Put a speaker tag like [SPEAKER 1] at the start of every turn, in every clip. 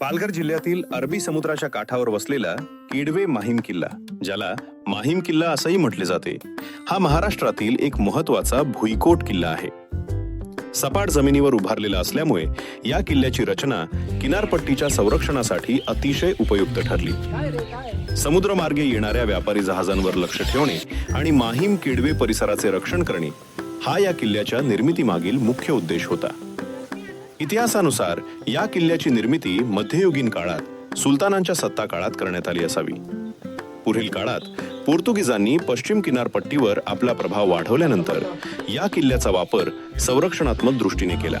[SPEAKER 1] पालघर जिल्ह्यातील अरबी समुद्राच्या काठावर वसलेला किडवे माहीम किल्ला ज्याला माहीम किल्ला असंही म्हटले जाते हा महाराष्ट्रातील एक महत्त्वाचा भुईकोट किल्ला आहे. सपाट जमिनीवर उभारलेला असल्यामुळे या किल्ल्याची रचना किनारपट्टीच्या संरक्षणासाठी अतिशय उपयुक्त ठरली. समुद्रमार्गे येणाऱ्या व्यापारी जहाजांवर लक्ष ठेवणे आणि माहीम किडवे परिसराचे रक्षण करणे हा या किल्ल्याच्या निर्मितीमागील मुख्य उद्देश होता. इतिहासानुसार या किल्ल्याची निर्मिती मध्ययुगीन काळात सुलतानांच्या सत्ता काळात करण्यात आली असावी. पुढील काळात पोर्तुगीजांनी पश्चिम किनारपट्टीवर आपला प्रभाव वाढवल्यानंतर या किल्ल्याचा वापर संरक्षणात्मक दृष्टीने केला.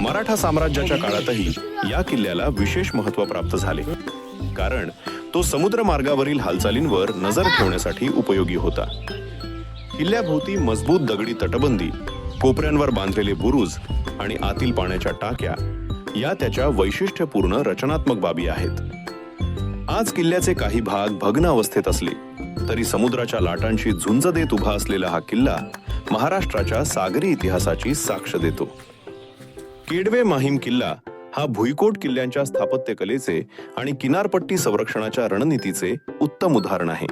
[SPEAKER 1] मराठा साम्राज्याच्या काळातही या किल्ल्याला विशेष महत्त्व प्राप्त झाले. कारण तो समुद्र मार्गावरील हालचालींवर नजर ठेवण्यासाठी उपयोगी होता. किल्ल्याभोवती मजबूत दगडी तटबंदी कोपऱ्यांवर बांधलेले बुरुज आणि आतील पाण्याच्या टाक्या या त्याच्या वैशिष्ट्यपूर्ण रचनात्मक बाबी आहेत. आज किल्ल्याचे काही भाग भग्न अवस्थेत असले तरी समुद्राच्या लाटांशी झुंज देत उभा असलेला हा किल्ला महाराष्ट्राच्या सागरी इतिहासाची साक्ष देतो. केडवे माहीम किल्ला हा भुईकोट किल्ल्यांच्या स्थापत्यकलेचे आणि किनारपट्टी संरक्षणाच्या रणनीतीचे उत्तम उदाहरण आहे.